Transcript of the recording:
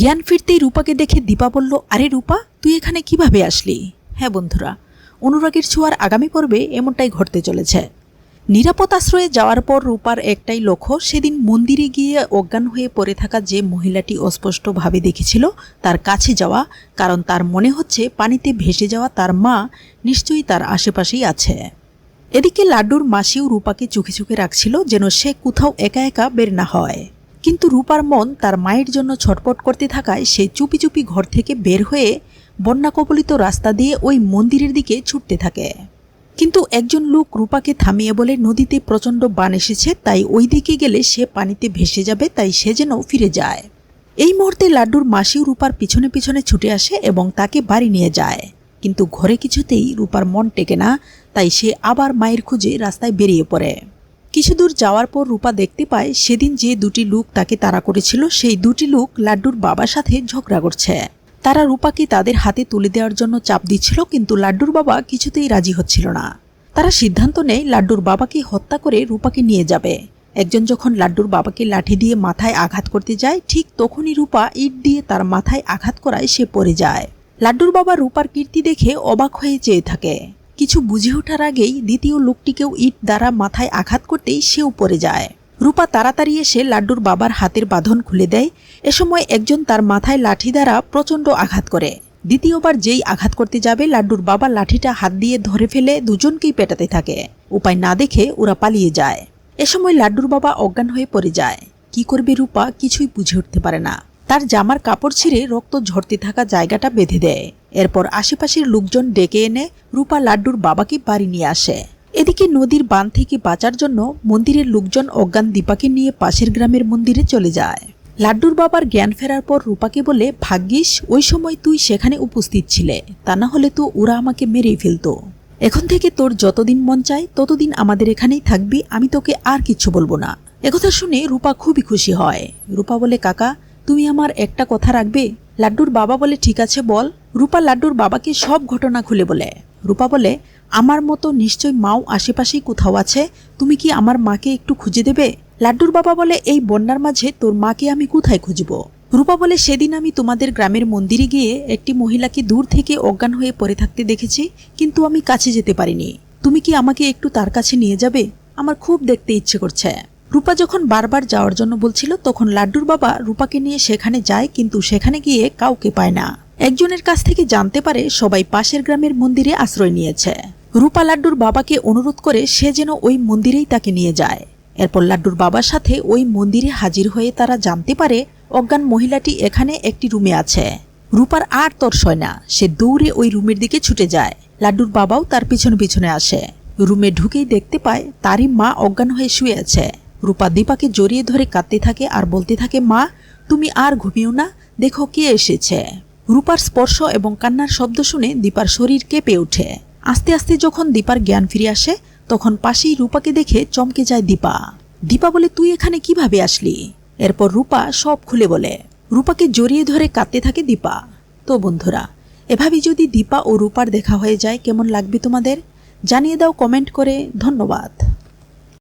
জ্ঞান ফিরতেই রূপাকে দেখে দীপা বলল, আরে রূপা, তুই এখানে কীভাবে আসলি? হ্যাঁ বন্ধুরা, অনুরাগের ছোঁয়ার আগামী পর্বে এমনটাই ঘটতে চলেছে। নিরাপদ আশ্রয়ে যাওয়ার পর রূপার একটাই লক্ষ্য, সেদিন মন্দিরে গিয়ে অজ্ঞান হয়ে পড়ে থাকা যে মহিলাটি অস্পষ্টভাবে দেখেছিল তার কাছে যাওয়া, কারণ তার মনে হচ্ছে পানিতে ভেসে যাওয়া তার মা নিশ্চয়ই তার আশেপাশেই আছে। এদিকে লাড্ডুর মাসিও রূপাকে চোখে চোখে রাখছিল, যেন সে কোথাও একা একা বের না হয়। কিন্তু রূপার মন তার মায়ের জন্য ছটপট করতে থাকায় সে চুপি চুপি ঘর থেকে বের হয়ে বন্যা কবলিত রাস্তা দিয়ে ওই মন্দিরের দিকে ছুটতে থাকে। কিন্তু একজন লোক রূপাকে থামিয়ে বলে, নদীতে প্রচণ্ড বান এসেছে, তাই ওই দিকে গেলে সে পানিতে ভেসে যাবে, তাই সে যেন ফিরে যায়। এই মুহূর্তে লাড্ডুর মাসিও রূপার পিছনে পিছনে ছুটে আসে এবং তাকে বাড়ি নিয়ে যায়। কিন্তু ঘরে কিছুতেই রূপার মন টেকে না, তাই সে আবার মায়ের খুঁজে রাস্তায় বেরিয়ে পড়ে। কিছু দূর যাওয়ার পর রূপা দেখতে পায় সেদিন যে দুটি লোক তাকে তাড়া করেছিল, সেই দুটি লোক লাড্ডুর বাবার সাথে ঝগড়া করছে। তারা রূপাকে তাদের হাতে তুলে দেওয়ার জন্য চাপ দিচ্ছিল, কিন্তু লাড্ডুর বাবা কিছুতেই রাজি হচ্ছিল না। তারা সিদ্ধান্ত নেয় লাড্ডুর বাবাকে হত্যা করে রূপাকে নিয়ে যাবে। একজন যখন লাড্ডুর বাবাকে লাঠি দিয়ে মাথায় আঘাত করতে যায়, ঠিক তখনই রূপা ইট দিয়ে তার মাথায় আঘাত করায় সে পড়ে যায়। লাড্ডুর বাবা রূপার কীর্তি দেখে অবাক হয়ে চেয়ে থাকে। কিছু বুঝে ওঠার আগেই দ্বিতীয় লোকটিকেও ইট দ্বারা মাথায় আঘাত করতেই সেও পড়ে যায়। রূপা তাড়াতাড়ি এসে লাড্ডুর বাবার হাতের বাঁধন খুলে দেয়। এ সময় একজন তার মাথায় লাঠি দ্বারা প্রচণ্ড আঘাত করে। দ্বিতীয়বার যেই আঘাত করতে যাবে, লাড্ডুর বাবা লাঠিটা হাত দিয়ে ধরে ফেলে দুজনকেই পেটাতে থাকে। উপায় না দেখে ওরা পালিয়ে যায়। এ সময় লাড্ডুর বাবা অজ্ঞান হয়ে পড়ে যায়। কি করবে রূপা কিছুই বুঝে উঠতে পারে না। তার জামার কাপড় ছিঁড়ে রক্ত ঝরতে থাকা জায়গাটা বেঁধে দেয়। এরপর আশেপাশের লোকজন ডেকে এনে রূপা লাড্ডুর বাবাকে বাড়ি নিয়ে আসে। এদিকে নদীর বান থেকে বাঁচার জন্য মন্দিরের লোকজন অজ্ঞান দীপাকে নিয়ে পাশের গ্রামের মন্দিরে চলে যায়। লাড্ডুর বাবার জ্ঞান ফেরার পর রূপাকে বলে, ভাগ্যিস, ওই সময় তুই সেখানে উপস্থিত ছিলে। তা না হলে তো ওরা আমাকে মেরেই ফেলতো। এখন থেকে তোর যতদিন মন চায়, ততদিন আমাদের এখানেই থাকবি, আমি তোকে আর কিচ্ছু বলব না। একথা শুনে রূপা খুবই খুশি হয়। রূপা বলে, কাকা তুমি আমার একটা কথা রাখবে? লাড্ডুর বাবা বলে ঠিক আছে, বল। রূপা লাড্ডুর বাবাকে সব ঘটনা খুলে বলে। রূপা বলে, আমার মতো নিশ্চয় মাও আশেপাশেই কোথাও আছে। তুমি কি আমার মাকে একটু খুঁজে দেবে? লাড্ডুর বাবা বলে, এই বন্যার মাঝে তোর মাকে আমি কোথায় খুঁজব? রূপা বলে, সেদিন আমি তোমাদের গ্রামের মন্দিরে গিয়ে একটি মহিলাকে দূর থেকে অজ্ঞান হয়ে পড়ে থাকতে দেখেছি, কিন্তু আমি কাছে যেতে পারিনি। তুমি কি আমাকে একটু তার কাছে নিয়ে যাবে? আমার খুব দেখতে ইচ্ছে করছে। রূপা যখন বারবার যাওয়ার জন্য বলছিল, তখন লাড্ডুর বাবা রূপাকে নিয়ে সেখানে যায়, কিন্তু সেখানে গিয়ে কাউকে পায় না। একজনের কাছ থেকে জানতে পারে সবাই পাশের গ্রামের মন্দিরে আশ্রয় নিয়েছে। রূপা লাড্ডুর বাবাকে অনুরোধ করে সে যেন ওই মন্দিরেই তাকে নিয়ে যায়। এরপর লাড্ডুর বাবার সাথে ওই মন্দিরে হাজির হয়ে তারা জানতে পারে অজ্ঞান মহিলাটি এখানে একটি রুমে আছে। রূপার আর তর সয় না, সে দৌড়ে ওই রুমের দিকে ছুটে যায়। লাড্ডুর বাবাও তার পিছনে পিছনে আসে। রুমে ঢুকেই দেখতে পায় তারই মা অজ্ঞান হয়ে শুয়ে আছে। রূপা দীপাকে জড়িয়ে ধরে কাঁদতে থাকে আর বলতে থাকে, মা, তুমি আর ঘুমিও না, দেখো কে এসেছে। রূপার স্পর্শ এবং কান্নার শব্দ শুনে দীপার শরীর কেঁপে ওঠে। আস্তে আস্তে যখন দীপার জ্ঞান ফিরে আসে, তখন পাশেই রূপাকে দেখে চমকে যায় দীপা। দীপা বলে, তুই এখানে কীভাবে আসলি? এরপর রূপা সব খুলে বলে। রূপাকে জড়িয়ে ধরে কাঁদতে থাকে দীপা। তো বন্ধুরা এভাবে যদি দীপা ও রূপার দেখা হয়ে যায়, কেমন লাগবে তোমাদের? জানিয়ে দাও কমেন্ট করে। ধন্যবাদ।